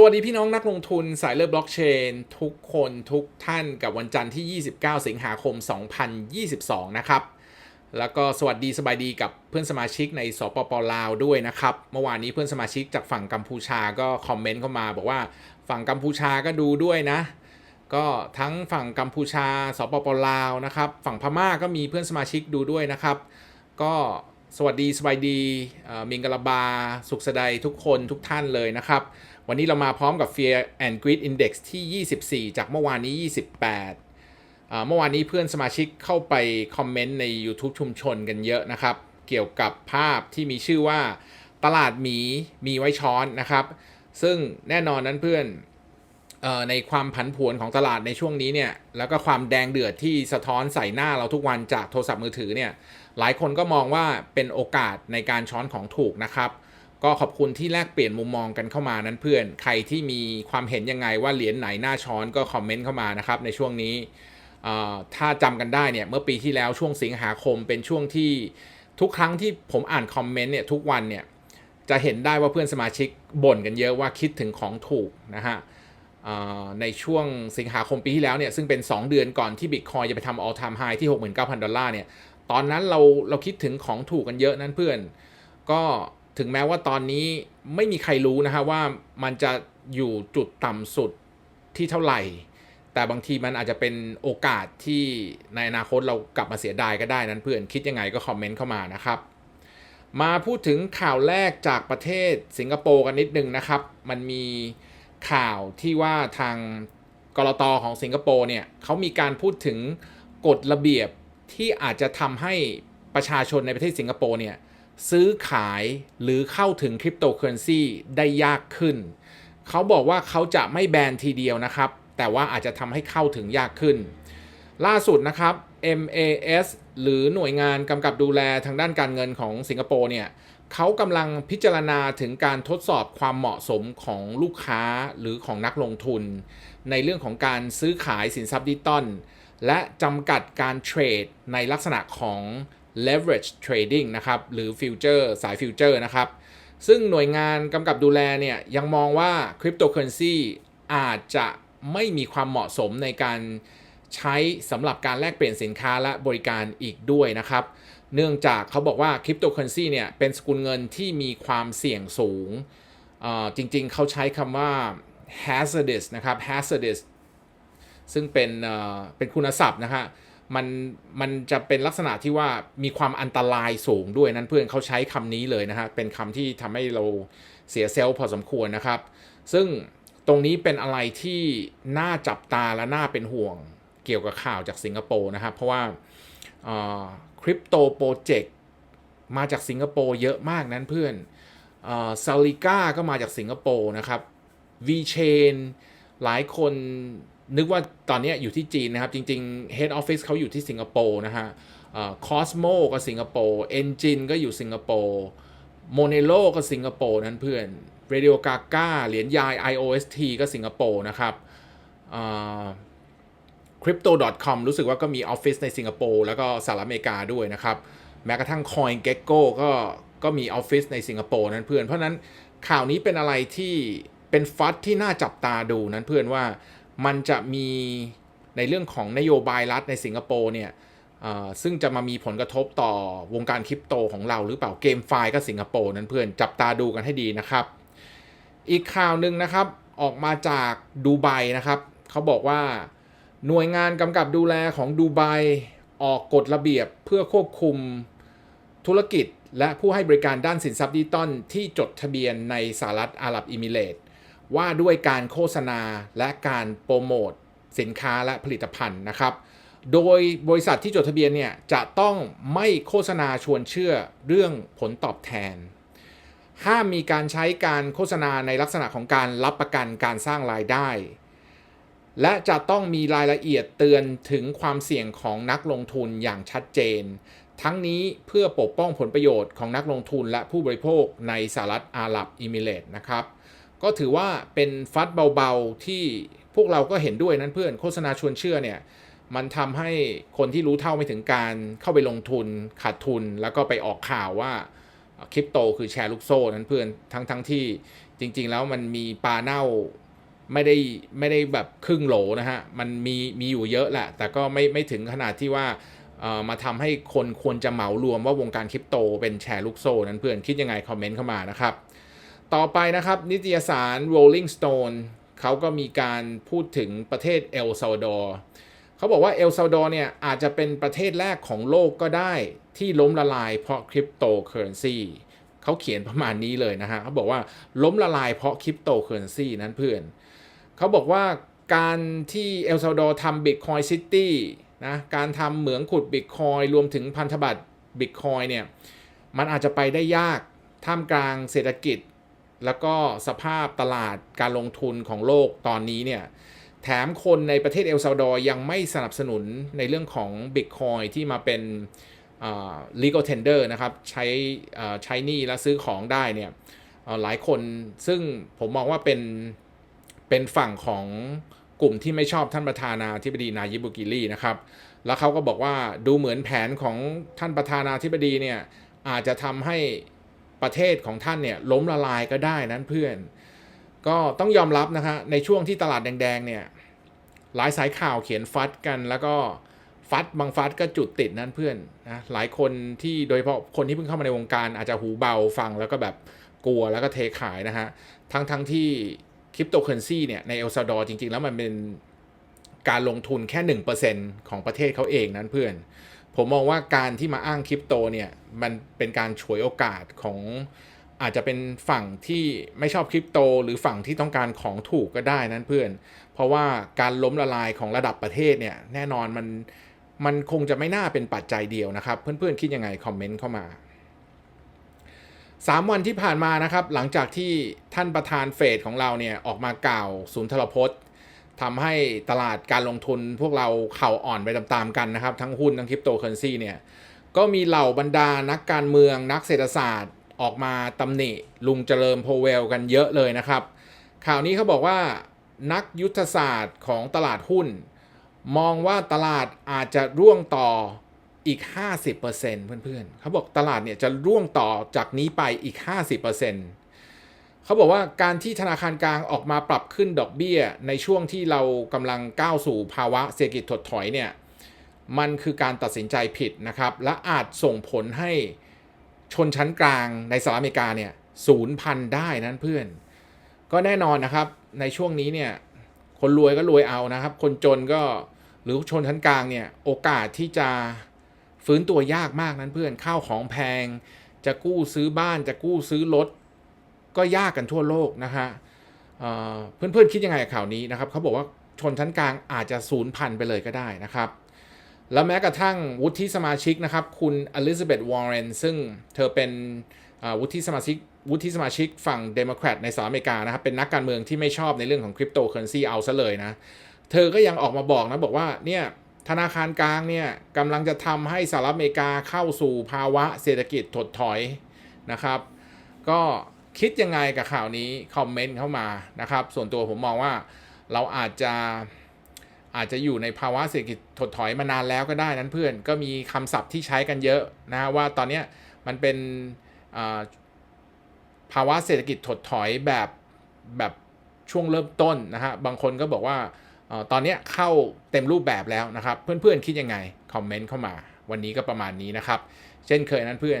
สวัสดีพี่น้องนักลงทุนสายเลือดบล็อกเชน ทุกคนทุกท่านกับวันจันทร์ที่ 29 สิงหาคม 2022 นะครับ แล้วก็สวัสดีสบายดีกับเพื่อนสมาชิกในสปปลาวด้วยนะครับ เมื่อวานนี้เพื่อนสมาชิกจากฝั่งกัมพูชาก็คอมเมนต์เข้ามา บอกว่าฝั่งกัมพูชาก็ดูด้วยนะ ก็ทั้งฝั่งกัมพูชา สปปลาวนะครับ ฝั่งพม่าก็มีเพื่อนสมาชิกดูด้วยนะครับ ก็สวัสดีสบายดีมิงกะลาบา สุขสดายทุกคนทุกท่านเลยนะครับ วันนี้เรามาพร้อมกับ Fear and Greed Index ที่ 24 จากเมื่อวานนี้ 28 เมื่อวานนี้เพื่อนสมาชิกเข้าไปคอมเมนต์ใน YouTube ชุมชนกันเยอะนะครับ เกี่ยวกับภาพที่มีชื่อว่าตลาดหมีมีไว้ช้อนนะครับ ซึ่งแน่นอนนั้นเพื่อนในความผันผวนของตลาดในช่วงนี้เนี่ยแล้วก็ความแดงเดือดที่สะท้อนใส่หน้าเราทุกวันจากโทรศัพท์มือถือเนี่ยหลายคนก็มองว่าเป็นโอกาสในการช้อนของถูกนะครับ ก็ขอบคุณที่แลกเปลี่ยนมุมมองกันเข้ามานั้นเพื่อน ใครที่มีความเห็นยังไงว่าเหรียญไหนหน้าช้อนก็คอมเมนต์เข้ามานะครับในช่วงนี้ถ้าจำกันได้เนี่ยเมื่อปีที่แล้วช่วงสิงหาคมเป็นช่วงที่ทุกครั้งที่ผมอ่านคอมเมนต์เนี่ยทุกวันเนี่ยจะเห็นได้ว่าเพื่อนสมาชิกบ่นกันเยอะว่าคิดถึงของถูกนะฮะในช่วงสิงหาคมปีที่แล้วเนี่ยซึ่งเป็น 2 เดือนก่อนที่บิตคอยจะไปทำ all time high ที่ 69,000 ดอลลาร์เนี่ยตอนนั้นเราเราคิดถึงของถูกกันเยอะนั้นเพื่อน ก็ ถึงแม้ว่าตอนนี้ไม่มีใครรู้นะฮะว่ามันจะอยู่จุดต่ำสุดที่เท่าไหร่ แต่บางทีมันอาจจะเป็นโอกาสที่ในอนาคตเรากลับมาเสียดายก็ได้นั้นเพื่อนคิดยังไงก็คอมเมนต์เข้ามานะครับมาพูดถึงข่าวแรกจากประเทศสิงคโปร์กันนิดนึงนะครับ มันมีข่าวที่ว่าทางกรตอของสิงคโปร์เนี่ยเขามีการพูดถึงกฎระเบียบที่อาจจะทำให้ประชาชนในประเทศสิงคโปร์เนี่ย ซื้อขายหรือเข้าถึงคริปโตเคอเรนซีได้ยากขึ้น เขาบอกว่าเขาจะไม่แบนทีเดียวนะครับ แต่ว่าอาจจะทำให้เข้าถึงยากขึ้น ล่าสุดนะครับ MAS หรือหน่วยงานกำกับดูแลทางด้านการเงินของสิงคโปร์เนี่ยเขากำลังพิจารณาถึงการทดสอบความเหมาะสมของลูกค้าหรือของนักลงทุน ในเรื่องของการซื้อขายสินทรัพย์ดิจิตอลและจำกัดการเทรดในลักษณะของ leverage trading นะครับหรือฟิวเจอร์สายฟิวเจอร์นะครับซึ่งหน่วยงานกำกับดูแลเนี่ยยังมองว่าคริปโตเคอเรนซีอาจจะไม่มีความเหมาะสมในการใช้สำหรับการแลกเปลี่ยนสินค้าและบริการอีกด้วยนะครับ เนื่องจากเขาบอกว่าคริปโตเคอเรนซีเนี่ยเป็นสกุลเงินที่มีความเสี่ยงสูง จริงๆ เขาใช้คำว่า hazardous นะครับ hazardous ซึ่งเป็นเอ่อเป็นคุณศัพท์นะฮะ มันมันจะเป็นลักษณะที่ว่ามีความอันตรายสูงด้วยนั้นเพื่อนเขาใช้คำนี้เลยนะฮะเป็นคำที่ทำให้เราเสียเซลล์พอสมควรนะครับ ซึ่งตรงนี้เป็นอะไรที่น่าจับตาและน่าเป็นห่วงเกี่ยวกับข่าวจากสิงคโปร์นะครับ เพราะว่าคริปโตโปรเจกต์มาจากสิงคโปร์เยอะมากนั้นเพื่อนซาลิก้าก็มาจากสิงคโปร์นะครับ V-Chain หลายคน นึกว่าตอนนี้อยู่ที่จีนนะครับ จริง ๆ Head Office เขาอยู่ที่สิงคโปร์นะฮะคอสโมก็สิงคโปร์ Engine ก็อยู่สิงคโปร์ Monero ก็สิงคโปร์นั้นเพื่อน Radio Gaga เหรียญยาย IOST ก็สิงคโปร์นะครับ crypto.com รู้สึกว่าก็มีออฟฟิศในสิงคโปร์แล้วก็สหรัฐอเมริกาด้วยนะครับ แม้กระทั่ง CoinGecko ก็ก็มีออฟฟิศในสิงคโปร์นั้นเพื่อน เพราะนั้นข่าวนี้เป็นอะไรที่เป็นฟัดที่น่าจับตาดูนั้นเพื่อนว่า มันจะมีในเรื่องของนโยบายรัฐในสิงคโปร์เนี่ยซึ่งจะมามีผลกระทบต่อวงการคริปโตของเราหรือเปล่าเกมไฟก็สิงคโปร์นั้นเพื่อนจับตาดูกันให้ดีนะครับ อีกข่าวหนึ่งนะครับออกมาจากดูไบนะครับเขาบอกว่าหน่วยงานกำกับดูแลของดูไบออกกฎระเบียบเพื่อควบคุมธุรกิจ และผู้ให้บริการด้านสินทรัพย์ดิจิตอลที่จดทะเบียนในสหรัฐอาหรับอิมิเรต ว่าด้วยการโฆษณาและการโปรโมทสินค้าและผลิตภัณฑ์นะครับ โดยบริษัทที่จดทะเบียนเนี่ยจะต้องไม่โฆษณาชวนเชื่อเรื่องผลตอบแทน ห้ามมีการใช้การโฆษณาในลักษณะของการรับประกันการสร้างรายได้ และจะต้องมีรายละเอียดเตือนถึงความเสี่ยงของนักลงทุนอย่างชัดเจน ทั้งนี้เพื่อปกป้องผลประโยชน์ของนักลงทุนและผู้บริโภคในสหรัฐอาหรับอิมิเรตนะครับ ก็ถือว่าเป็นฟัดเบาๆที่พวกเราก็เห็นด้วยนั้นเพื่อนโฆษณาชวนเชื่อเนี่ยมันทำให้คนที่รู้เท่าไม่ถึงการเข้าไปลงทุนขาดทุน แล้วก็ไปออกข่าวว่าคริปโตคือแชร์ลูกโซ่นั้นเพื่อนทั้งทั้งที่จริง ๆ แล้วมันมีปลาเน่าไม่ได้ไม่ได้แบบครึ่งโหลนะฮะ มันมีมีอยู่เยอะแหละ แต่ก็ไม่ไม่ถึงขนาดที่ว่าเออมาทำให้คนควรจะเหมารวมว่าวงการคริปโตเป็นแชร์ลูกโซ่นั้นเพื่อนคิดยังไงคอมเมนต์เข้ามานะครับ ต่อไปนะครับนิตยสาร Rolling Stone เขาก็มีการพูดถึงประเทศเอลซาวดอร์เขาบอกว่าเอลซาวดอร์เนี่ยอาจจะเป็นประเทศแรกของโลกก็ได้ที่ล้มละลายเพราะคริปโตเคอเรนซีเขาเขียนประมาณนี้เลยนะฮะเขาบอกว่าล้มละลายเพราะคริปโตเคอเรนซีนั้นเพื่อนเขาบอกว่าการที่เอลซาวดอร์ทำบิตคอยซิตี้นะการทำเหมืองขุดบิตคอยรวมถึงพันธบัตรบิตคอยเนี่ยมันอาจจะไปได้ยากท่ามกลางเศรษฐกิจ แล้วก็สภาพตลาดการลงทุนของโลกตอนนี้เนี่ยแถมคนในประเทศเอลซาวดอร์ยังไม่สนับสนุนในเรื่องของ Bitcoin ที่มาเป็น legal tender นะครับ ใช้ใช้หนี้และซื้อของได้เนี่ยหลายคนซึ่งผมมองว่าเป็นเป็นฝั่งของกลุ่มที่ไม่ชอบท่านประธานาธิบดีนายิบุกิลี่นะครับ แล้วเขาก็บอกว่าดูเหมือนแผนของท่านประธานาธิบดีเนี่ยอาจจะทำให้ ประเทศของท่านเนี่ยล้มละลายก็ได้นั้นเพื่อน ก็ต้องยอมรับนะฮะในช่วงที่ตลาดแดงๆเนี่ยหลายสายข่าวเขียนฟัดกันแล้วก็ฟัดบางฟัดก็จุดติดนั้นเพื่อนนะหลายคนที่โดยเฉพาะคนที่เพิ่งเข้ามาในวงการอาจจะหูเบาฟังแล้วก็แบบกลัวแล้วก็เทขายนะฮะทั้งทั้งๆที่คริปโตเคอเรนซีเนี่ยในเอลซาดอร์จริง ๆ แล้วมันเป็นการลงทุนแค่ 1%ของประเทศเขาเองนั้นเพื่อน ผมมองว่าการที่มาอ้างคริปโตเนี่ยมันเป็นการฉวยโอกาสของอาจจะเป็นฝั่งที่ไม่ชอบคริปโต หรือฝั่งที่ต้องการของถูกก็ได้นั้นเพื่อน เพราะว่าการล้มละลายของระดับประเทศเนี่ยแน่นอนมันมันคงจะไม่น่าเป็นปัจจัยเดียวนะครับ เพื่อนๆคิดยังไงคอมเมนต์เข้ามา 3 วันที่ผ่านมานะครับ หลังจากที่ท่านประธานเฟดของเราเนี่ยออกมากล่าวสุนทรพจน์ ทำให้ตลาดการลงทุนพวกเราเข่าอ่อนไปตามๆกันนะครับ ทั้งหุ้นทั้งคริปโตเคอเรนซีเนี่ยก็มีเหล่าบรรดานักการเมืองนักเศรษฐศาสตร์ออกมาตำหนิลุงเจริญโพเวลกันเยอะเลยนะครับ ข่าวนี้เขาบอกว่านักยุทธศาสตร์ของตลาดหุ้น มองว่าตลาดอาจจะร่วงต่ออีก 50%เพื่อนๆเขาบอกตลาดเนี่ยจะร่วงต่อจากนี้ไปอีก 50%เขาบอกว่าการที่ธนาคารกลางออกมาปรับขึ้นดอกเบี้ย ในช่วงที่เรากำลังก้าวสู่ภาวะเศรษฐกิจถดถอยเนี่ยมันคือการตัดสินใจผิดนะครับ และอาจส่งผลให้ชนชั้นกลางในสหรัฐอเมริกาเนี่ยศูนย์พันได้นั้นเพื่อน ก็แน่นอนนะครับในช่วงนี้เนี่ยคนรวยก็รวยเอานะครับ คนจนก็หรือชนชั้นกลางเนี่ยโอกาสที่จะฟื้นตัวยากมากนั้นเพื่อนข้าวของแพง จะกู้ซื้อบ้านจะกู้ซื้อรถ ก็ยากกันทั่วโลกนะฮะเอ่อเพื่อนๆคิดยังไงกับข่าวนี้นะครับเขาบอกว่าชนชั้นกลางอาจจะศูนย์พันไปเลยก็ได้นะครับ แล้วแม้กระทั่งวุฒิสมาชิกนะครับ คุณอลิซาเบธวอร์เรนซึ่งเธอเป็นวุฒิสมาชิกวุฒิสมาชิกฝั่งเดโมแครตในสหรัฐอเมริกานะครับ เป็นนักการเมืองที่ไม่ชอบในเรื่องของคริปโตเคอเรนซีเอาซะเลยนะ เธอก็ยังออกมาบอกนะบอกว่าเนี่ยธนาคารกลางเนี่ยกำลังจะทำให้สหรัฐอเมริกาเข้าสู่ภาวะเศรษฐกิจถดถอยนะครับ ก็ คิดยังไงกับข่าวนี้คอมเมนต์เข้ามานะครับ ส่วนตัวผมมองว่าเราอาจจะอาจจะอยู่ในภาวะเศรษฐกิจถดถอยมานานแล้วก็ได้นั้นเพื่อนก็มีคำศัพท์ที่ใช้กันเยอะนะว่าตอนนี้มันเป็นภาวะเศรษฐกิจถดถอยแบบแบบช่วงเริ่มต้นนะฮะบางคนก็บอกว่าออตอนนี้เข้าเต็มรูปแบบแล้วนะครับ เพื่อนๆคิดยังไง คอมเมนต์เข้ามา วันนี้ก็ประมาณนี้นะครับ เช่นเคยนั้นเพื่อน